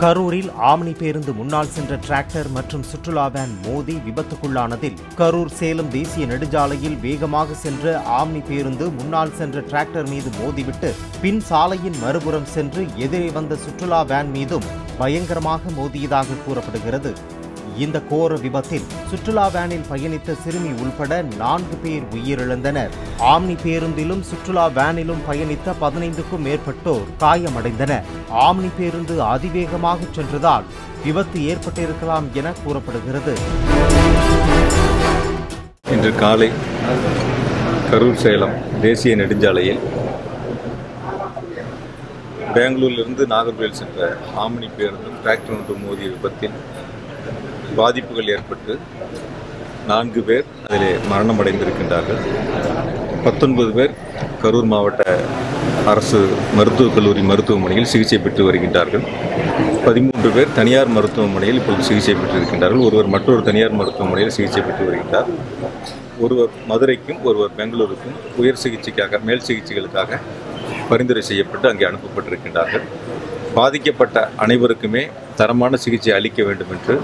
கரூரில் ஆம்னி பேருந்து முன்னால் சென்ற டிராக்டர் மற்றும் சுற்றுலா வேன் மோதி விபத்துக்குள்ளானதில் கரூர் சேலம் தேசிய நெடுஞ்சாலையில் வேகமாக சென்ற ஆம்னி பேருந்து முன்னால் சென்ற டிராக்டர் மீது மோதிவிட்டு பின் சாலையின் மறுபுறம் சென்று எதிரே வந்த சுற்றுலா வேன் மீதும் பயங்கரமாக மோதியதாக கூறப்படுகிறது. இந்த கோர விபத்தில் சுற்றுலா வேனில் பயணித்த சிறுமி உள்பட நான்கு பேர் உயிரிழந்தனர். ஆம்னி பேருந்திலும் சுற்றுலா வேனிலும் பயணித்த பதினைந்துக்கும் மேற்பட்டோர் காயமடைந்தனர். ஆம்னி பேருந்து அதிவேகமாக சென்றதால் விபத்து ஏற்பட்டிருக்கலாம் என கூறப்படுகிறது. இன்று காலை கரூர் சேலம் தேசிய நெடுஞ்சாலையில் பெங்களூரிலிருந்து நாகர்கோவில் சென்ற ஆம்னி பேருந்தும் டிராக்டர் ஒன்று மோதிய விபத்தில் பாதிப்புகள் ஏற்பட்டு நான்கு பேர் அதிலே மரணமடைந்திருக்கின்றார்கள். பத்தொன்பது பேர் கரூர் மாவட்ட அரசு மருத்துவக் கல்லூரி மருத்துவமனையில் சிகிச்சை பெற்று வருகின்றார்கள். பதிமூன்று பேர் தனியார் மருத்துவமனையில் இப்பொழுது சிகிச்சை பெற்றிருக்கின்றார்கள். ஒருவர் மற்றொரு தனியார் மருத்துவமனையில் சிகிச்சை பெற்று வருகின்றார். ஒருவர் மதுரைக்கும் ஒருவர் பெங்களூருக்கும் உயர் சிகிச்சைக்காக மேல் சிகிச்சைகளுக்காக பரிந்துரை செய்யப்பட்டு அங்கே அனுப்பப்பட்டிருக்கின்றார்கள். பாதிக்கப்பட்ட அனைவருக்குமே தரமான சிகிச்சை அளிக்க வேண்டும் என்று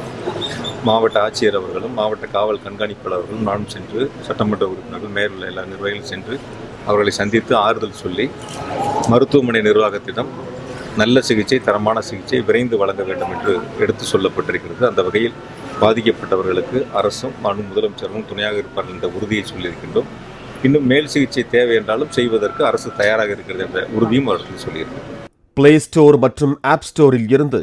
மாவட்ட ஆட்சியர் அவர்களும் மாவட்ட காவல் கண்காணிப்பாளர்களும் நானும் சென்று சட்டமன்ற உறுப்பினர்கள் மேயர் எல்லா நிர்வாகிகளும் சென்று அவர்களை சந்தித்து ஆறுதல் சொல்லி மருத்துவமனை நிர்வாகத்திடம் நல்ல சிகிச்சை தரமான சிகிச்சை விரைந்து வழங்க வேண்டும் என்று எடுத்து சொல்லப்பட்டிருக்கிறது. அந்த வகையில் பாதிக்கப்பட்டவர்களுக்கு அரசும் மாநில முதலமைச்சரும் துணையாக இருப்பார்கள் என்ற உறுதியை சொல்லியிருக்கின்றோம். இன்னும் மேல் சிகிச்சை தேவை என்றாலும் செய்வதற்கு அரசு தயாராக இருக்கிறது என்ற உறுதியும் அவர்கள் சொல்லியிருக்கிறார் பிளே ஸ்டோர் மற்றும் ஆப் ஸ்டோரில் இருந்து